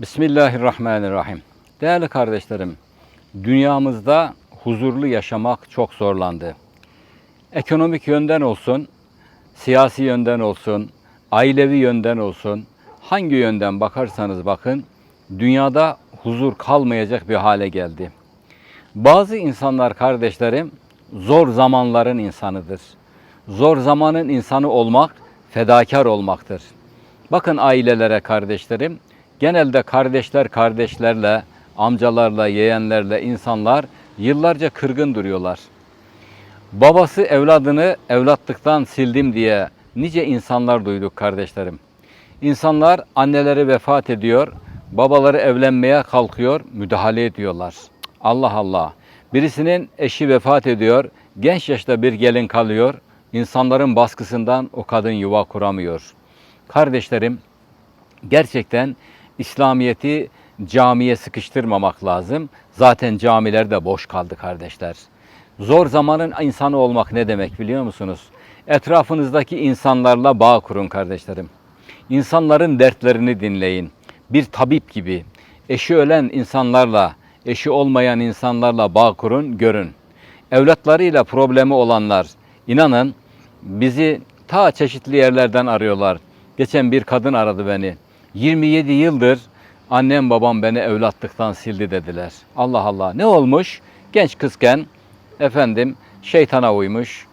Bismillahirrahmanirrahim. Değerli kardeşlerim, dünyamızda huzurlu yaşamak çok zorlandı. Ekonomik yönden olsun, siyasi yönden olsun, ailevi yönden olsun, hangi yönden bakarsanız bakın, dünyada huzur kalmayacak bir hale geldi. Bazı insanlar kardeşlerim zor zamanların insanıdır. Zor zamanın insanı olmak fedakar olmaktır. Bakın ailelere kardeşlerim, genelde kardeşler kardeşlerle, amcalarla, yeğenlerle insanlar yıllarca kırgın duruyorlar. Babası evladını evlatlıktan sildim diye nice insanlar duyduk kardeşlerim. İnsanlar anneleri vefat ediyor, babaları evlenmeye kalkıyor, müdahale ediyorlar. Allah Allah. Birisinin eşi vefat ediyor, genç yaşta bir gelin kalıyor, insanların baskısından o kadın yuva kuramıyor. Kardeşlerim, gerçekten İslamiyeti camiye sıkıştırmamak lazım. Zaten camiler de boş kaldı kardeşler. Zor zamanın insanı olmak ne demek biliyor musunuz? Etrafınızdaki insanlarla bağ kurun kardeşlerim. İnsanların dertlerini dinleyin. Bir tabip gibi eşi ölen insanlarla, eşi olmayan insanlarla bağ kurun, görün. Evlatlarıyla problemi olanlar, inanın bizi ta çeşitli yerlerden arıyorlar. Geçen bir kadın aradı beni. 27 yıldır annem babam beni evlatlıktan sildi dediler. Allah Allah ne olmuş? Genç kızken efendim şeytana uymuş,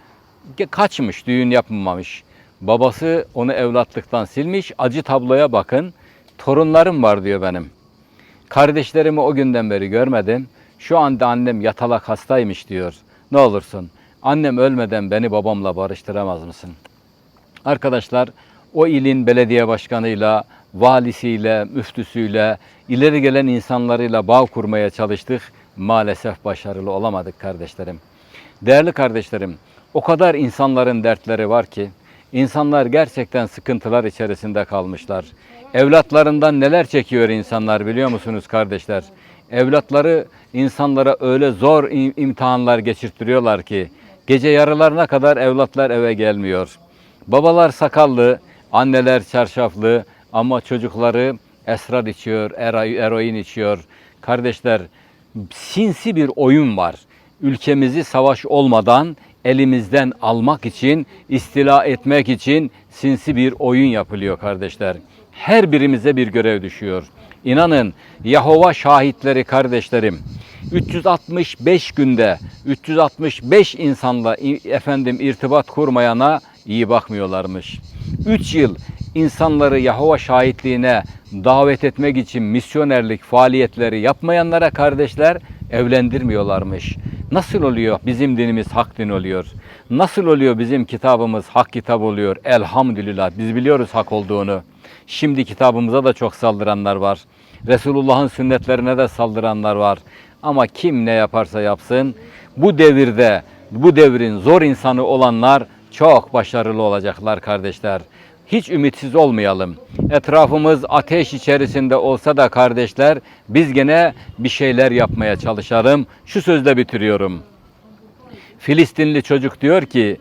kaçmış, düğün yapmamış. Babası onu evlatlıktan silmiş. Acı tabloya bakın. Torunlarım var diyor benim. Kardeşlerimi o günden beri görmedim. Şu anda annem yatalak hastaymış diyor. Ne olursun annem ölmeden beni babamla barıştıramaz mısın? Arkadaşlar o ilin belediye başkanıyla, valisiyle, müftüsüyle, ileri gelen insanlarıyla bağ kurmaya çalıştık. Maalesef başarılı olamadık kardeşlerim. Değerli kardeşlerim, o kadar insanların dertleri var ki, insanlar gerçekten sıkıntılar içerisinde kalmışlar. Evlatlarından neler çekiyor insanlar biliyor musunuz kardeşler? Evlatları insanlara öyle zor im- imtihanlar geçirtiriyorlar ki, gece yarılarına kadar evlatlar eve gelmiyor. Babalar sakallı, anneler çarşaflı ama çocukları esrar içiyor, eroin içiyor. Kardeşler sinsi bir oyun var. Ülkemizi savaş olmadan elimizden almak için, istila etmek için sinsi bir oyun yapılıyor kardeşler. Her birimize bir görev düşüyor. İnanın Yahova şahitleri kardeşlerim 365 günde 365 insanla efendim irtibat kurmayana iyi bakmıyorlarmış. 3 yıl insanları Yahova şahitliğine davet etmek için misyonerlik faaliyetleri yapmayanlara kardeşler evlendirmiyorlarmış. Nasıl oluyor bizim dinimiz hak din oluyor? Nasıl oluyor bizim kitabımız hak kitap oluyor? Elhamdülillah biz biliyoruz hak olduğunu. Şimdi kitabımıza da çok saldıranlar var. Resulullah'ın sünnetlerine de saldıranlar var. Ama kim ne yaparsa yapsın bu devirde bu devrin zor insanı olanlar çok başarılı olacaklar kardeşler. Hiç ümitsiz olmayalım. Etrafımız ateş içerisinde olsa da kardeşler biz gene bir şeyler yapmaya çalışalım. Şu sözle bitiriyorum. Filistinli çocuk diyor ki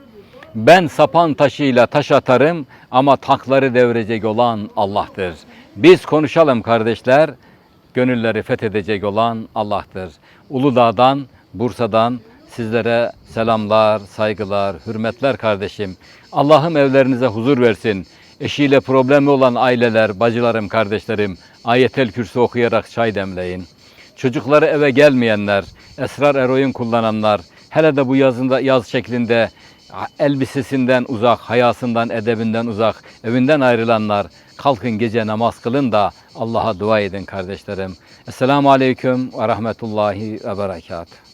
ben sapan taşıyla taş atarım ama takları devirecek olan Allah'tır. Biz konuşalım kardeşler. Gönülleri fethedecek olan Allah'tır. Uludağ'dan, Bursa'dan sizlere selamlar, saygılar, hürmetler kardeşim. Allah'ım evlerinize huzur versin. Eşiyle problemi olan aileler, bacılarım, kardeşlerim ayetel kürsü okuyarak çay demleyin. Çocukları eve gelmeyenler, esrar eroin kullananlar, hele de bu yazında yaz şeklinde elbisesinden uzak, hayasından, edebinden uzak, evinden ayrılanlar kalkın gece namaz kılın da Allah'a dua edin kardeşlerim. Esselamu Aleyküm ve Rahmetullahi ve Berekatuhu.